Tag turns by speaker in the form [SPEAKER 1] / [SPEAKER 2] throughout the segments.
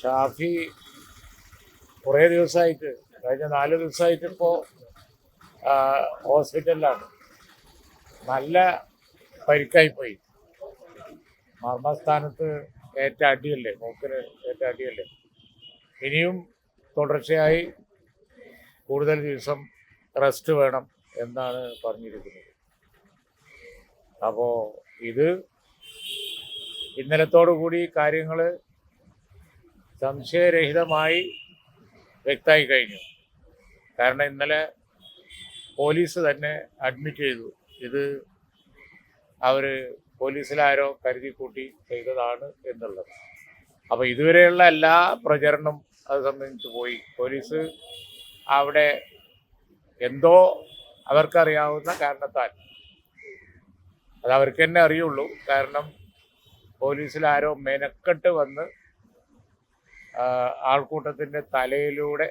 [SPEAKER 1] ഷാഫി കുറേ ദിവസമായിട്ട് കഴിഞ്ഞ നാല് ദിവസമായിട്ട് ഇപ്പോൾ ഹോസ്പിറ്റലിലാണ്. നല്ല പരിക്കായി പോയി മർമ്മസ്ഥാനത്ത് ഏറ്റ അടിയല്ലേ മൂക്കിന് ഏറ്റ അടിയല്ലേ. ഇനിയും തുടർച്ചയായി കൂടുതൽ ദിവസം റെസ്റ്റ് വേണം എന്നാണ് പറഞ്ഞിരിക്കുന്നത്. അപ്പോൾ ഇത് ഇന്നലത്തോടു കൂടി കാര്യങ്ങൾ സംശയരഹിതമായി വ്യക്തമായി കഴിഞ്ഞു. കാരണം ഇന്നലെ പോലീസ് തന്നെ അഡ്മിറ്റ് ചെയ്തു. ഇത് അവർ പോലീസിലാരോ കരുതി കൂട്ടി ചെയ്തതാണ് എന്നുള്ളത്. അപ്പോൾ ഇതുവരെയുള്ള എല്ലാ പ്രചരണം അത് സംബന്ധിച്ച് പോയി. പോലീസ് അവിടെ എന്തോ അവർക്കറിയാവുന്ന കാരണത്താൽ. അത് അവർക്ക് തന്നെ അറിയുള്ളൂ. കാരണം പോലീസിലാരോ മെനക്കെട്ട് വന്ന് ആൾക്കൂട്ടത്തിന്റെ തലയിലൂടെ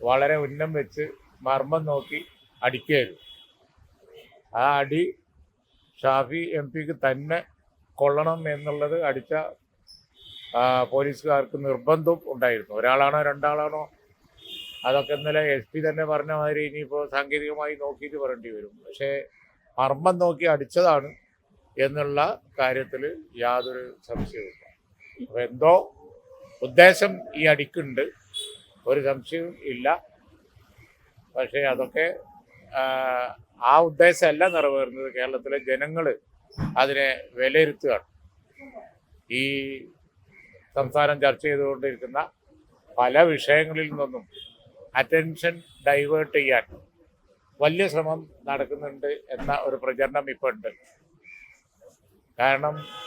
[SPEAKER 1] വളരെ ഉന്നം വെച്ച് മർമ്മം നോക്കി അടിക്കുകയായിരുന്നു. ആ അടി ഷാഫി എം പിക്ക് തന്നെ കൊള്ളണം എന്നുള്ളത് അടിച്ച പോലീസുകാർക്ക് നിർബന്ധം ഉണ്ടായിരുന്നു. ഒരാളാണോ രണ്ടാളാണോ അതൊക്കെ ഇന്നലെ എസ് പി തന്നെ പറഞ്ഞ മാതിരി ഇനിയിപ്പോൾ സാങ്കേതികമായി നോക്കിയിട്ട് പറയേണ്ടി വരും. പക്ഷേ മർമ്മം നോക്കി അടിച്ചതാണ് എന്നുള്ള കാര്യത്തിൽ യാതൊരു സംശയവുമില്ല. അപ്പോൾ എന്തോ ഉദ്ദേശം ഈ അടിക്കുണ്ട്. ഒരു സംശയവും ഇല്ല. പക്ഷേ അതൊക്കെ ആ, ഉദ്ദേശമല്ല നിറവേറുന്നത്. കേരളത്തിലെ ജനങ്ങൾ അതിനെ വിലയിരുത്തുകയാണ്. ഈ സംസ്ഥാനം ചർച്ച ചെയ്തുകൊണ്ടിരിക്കുന്ന പല വിഷയങ്ങളിൽ നിന്നും അറ്റൻഷൻ ഡൈവേർട്ട് ചെയ്യാൻ വലിയ ശ്രമം നടക്കുന്നുണ്ട് എന്ന ഒരു പ്രചരണം ഇപ്പോൾ ഉണ്ട്. കാരണം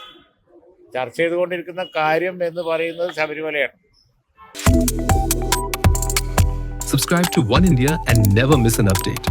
[SPEAKER 1] ചർച്ച ചെയ്തുകൊണ്ടിരിക്കുന്ന കാര്യം എന്ന് പറയുന്നത് ശബരിമലയാണ്
[SPEAKER 2] Subscribe to One India and never miss an update.